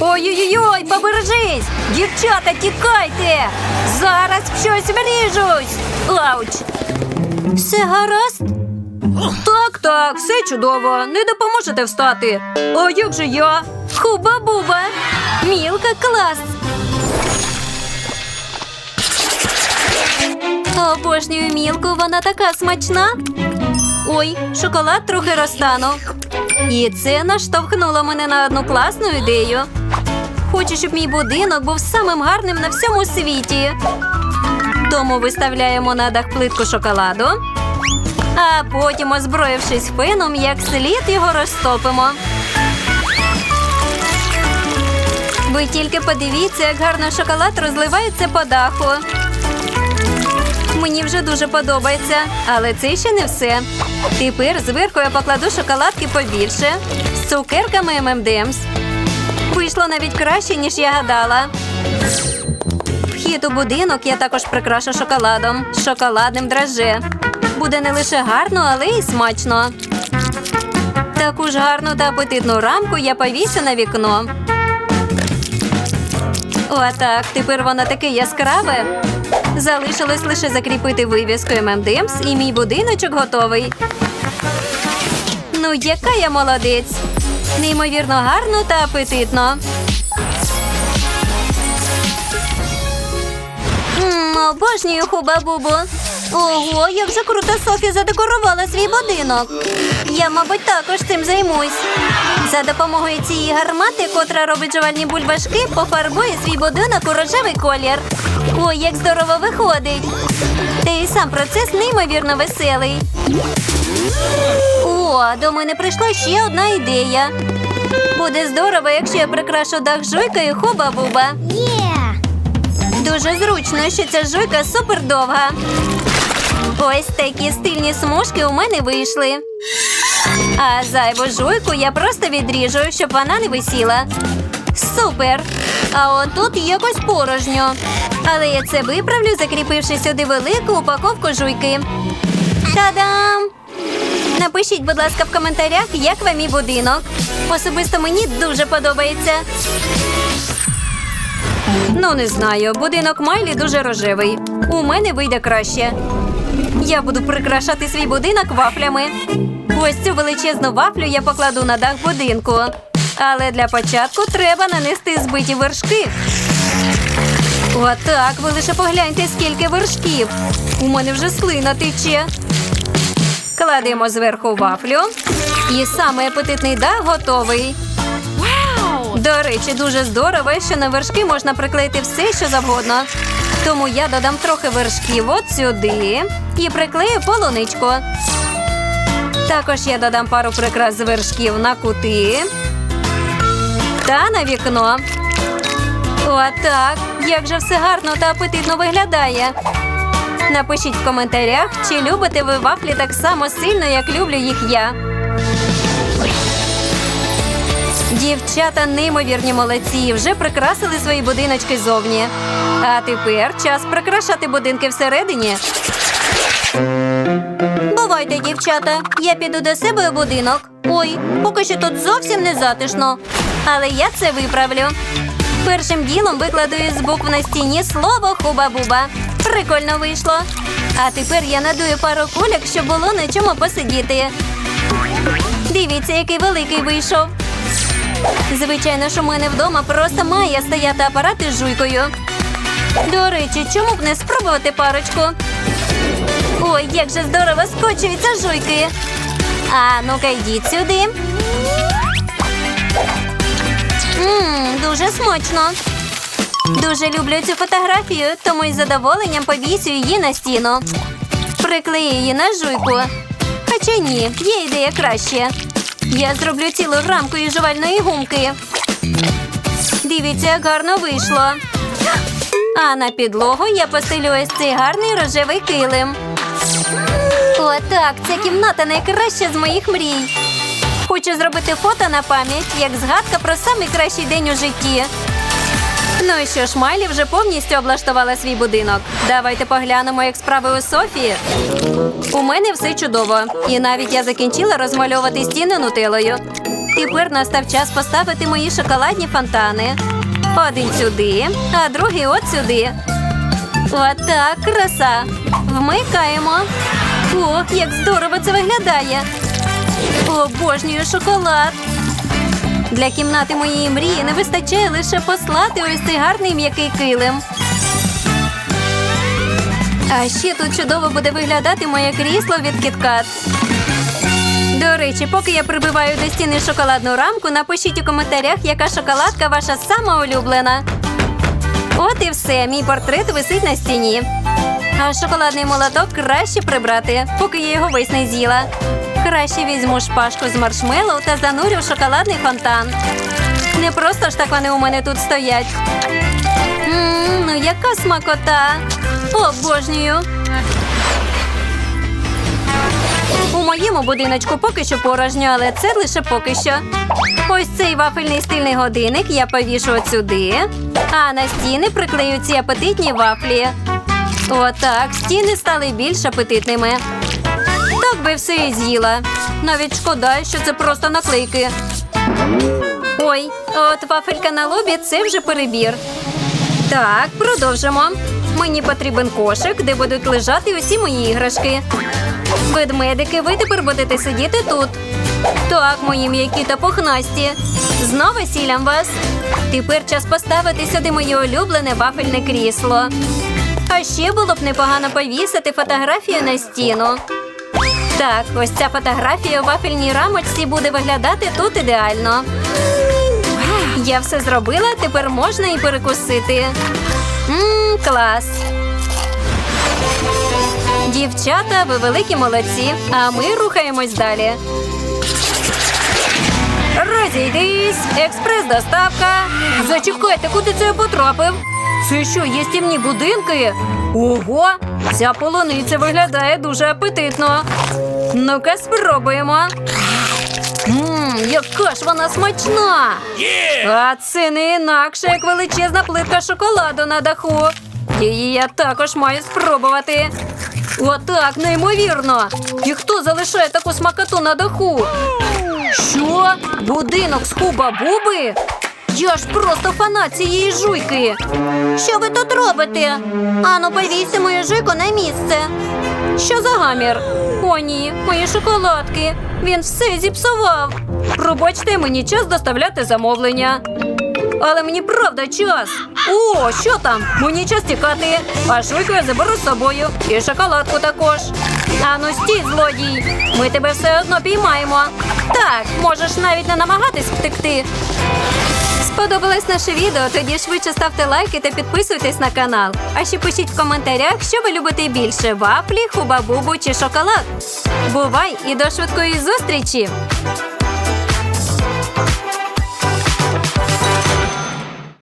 Ой-ой-ой, побережись! Дівчата, тікайте! Зараз щось вріжусь! Ауч! Все гаразд? Так, так, все чудово. Не допоможете встати. А як же я? Хуба-буба! Мілка клас! Обожнюю мілку, вона така смачна. Ой, шоколад трохи розтанув. І це наштовхнуло мене на одну класну ідею. Хочу, щоб мій будинок був самим гарним на всьому світі. Тому виставляємо на дах плитку шоколаду, а потім, озброївшись феном, як слід його розтопимо. Ви тільки подивіться, як гарно шоколад розливається по даху. Мені вже дуже подобається, але це ще не все. Тепер зверху я покладу шоколадки побільше з цукерками M&M's. Вийшло навіть краще, ніж я гадала. Вхід у будинок я також прикрашу шоколадом, з шоколадним драже. Буде не лише гарно, але й смачно. Таку ж гарну та апетитну рамку я повісю на вікно. Отак, тепер воно таке яскраве. Залишилось лише закріпити вивіску ММДМС і мій будиночок готовий. Ну, яка я молодець! Неймовірно гарно та апетитно. М, обожнюю хуба-бубу. Ого, як же круто Софі задекорувала свій будинок. Я, мабуть, також цим займусь. За допомогою цієї гармати, котра робить жувальні бульбашки, пофарбує свій будинок у рожевий колір. Ой, як здорово виходить. Та і сам процес неймовірно веселий. О, до мене прийшла ще одна ідея. Буде здорово, якщо я прикрашу дах жуйкою хуба-буба. Дуже зручно, що ця жуйка супер довга. Ось такі стильні смужки у мене вийшли. А зайву жуйку я просто відріжу, щоб вона не висіла. Супер! А от тут якось порожньо. Але я це виправлю, закріпивши сюди велику упаковку жуйки. Та-дам! Напишіть, будь ласка, в коментарях, як вам мій будинок. Особисто мені дуже подобається. Ну, не знаю, будинок Майлі дуже рожевий. У мене вийде краще. Я буду прикрашати свій будинок вафлями. Ось цю величезну вафлю я покладу на дах будинку. Але для початку треба нанести збиті вершки. Отак, ви лише погляньте, скільки вершків. У мене вже слина тече. Кладемо зверху вафлю. І саме апетитний дах готовий. До речі, дуже здорово, що на вершки можна приклеїти все, що завгодно. Тому я додам трохи вершків от сюди і приклею полуничку. Також я додам пару прикрас вершків на кути та на вікно. Отак. Як же все гарно та апетитно виглядає. Напишіть в коментарях, чи любите ви вафлі так само сильно, як люблю їх я. Дівчата неймовірні молодці, вже прикрасили свої будиночки зовні. А тепер час прикрашати будинки всередині. Бувайте, дівчата. Я піду до себе у будинок. Ой, поки що тут зовсім не затишно. Але я це виправлю. Першим ділом викладу із букв на стіні слово хуба-буба. Прикольно вийшло. А тепер я надую пару кульок, щоб було на чому посидіти. Дивіться, який великий вийшов. Звичайно ж, у мене вдома просто має стояти апарат із жуйкою. До речі, чому б не спробувати парочку? Ой, як же здорово скочуються жуйки. А ну-ка йдіть сюди. Ммм, дуже смачно. Дуже люблю цю фотографію, тому із задоволенням повісю її на стіну. Приклею її на жуйку. Хоча ні, є ідея краще. Я зроблю цілу рамку жувальної гумки. Дивіться, як гарно вийшло. А на підлогу я постелю ось цей гарний рожевий килим. Отак, ця кімната найкраща з моїх мрій. Хочу зробити фото на пам'ять, як згадка про самий кращий день у житті. Ну і що ж, Майлі вже повністю облаштувала свій будинок. Давайте поглянемо, як справи у Софії. У мене все чудово. І навіть я закінчила розмальовувати стіни нутелою. Тепер настав час поставити мої шоколадні фонтани. Один сюди, а другий от сюди. Отак, краса. Вмикаємо. Ох, як здорово це виглядає. Обожнюю шоколад. Для кімнати моєї мрії не вистачає лише послати ось цей гарний м'який килим. А ще тут чудово буде виглядати моє крісло від KitKat. До речі, поки я прибиваю до стіни шоколадну рамку, напишіть у коментарях, яка шоколадка ваша сама улюблена. От і все, мій портрет висить на стіні. А шоколадний молоток краще прибрати, поки я його весь не з'їла. Краще візьму шпажку з маршмеллоу та занурю в шоколадний фонтан. Не просто ж так вони у мене тут стоять. Мм, ну яка смакота! Обожнюю! Моєму будиночку поки що порожньо, але це лише поки що. Ось цей вафельний стильний годинник я повішу от сюди, а на стіни приклею ці апетитні вафлі. Отак, стіни стали більш апетитними. Так би все і з'їла. Навіть шкода, що це просто наклейки. Ой, от вафелька на лобі це вже перебір. Так, продовжимо. Мені потрібен кошик, де будуть лежати усі мої іграшки. Ведмедики, ви тепер будете сидіти тут. Так, мої м'які та пухнасті. Знову сілям вас. Тепер час поставити сюди моє улюблене вафельне крісло. А ще було б непогано повісити фотографію на стіну. Так, ось ця фотографія у вафельній рамочці буде виглядати тут ідеально. Я все зробила, тепер можна і перекусити. Мм, клас. Дівчата, ви великі молодці, а ми рухаємось далі. Розійдись, експрес-доставка. Зачекайте, куди це я потрапив? Це що, їстівні будинки? Ого, ця полуниця виглядає дуже апетитно. Ну-ка, спробуємо. Ммм, яка ж вона смачна! А це не інакше, як величезна плитка шоколаду на даху. Її я також маю спробувати. Отак, неймовірно. І хто залишає таку смакоту на даху? Що? Будинок з хуба-буби? Я ж просто фанат цієї жуйки. Що ви тут робите? Ану, повісьте мою жуйку на місце. Що за гамір? О, ні, мої шоколадки. Він все зіпсував. Пробачте, мені час доставляти замовлення. Але мені правда час. О, що там? Мені час тікати. А швидко я заберу з собою. І шоколадку також. Ану, стій, злодій. Ми тебе все одно піймаємо. Так, можеш навіть не намагатись втекти. Сподобалось наше відео? Тоді швидше ставте лайки та підписуйтесь на канал. А ще пишіть в коментарях, що ви любите більше вафлі, хуба-бубу чи шоколад. Бувай і до швидкої зустрічі!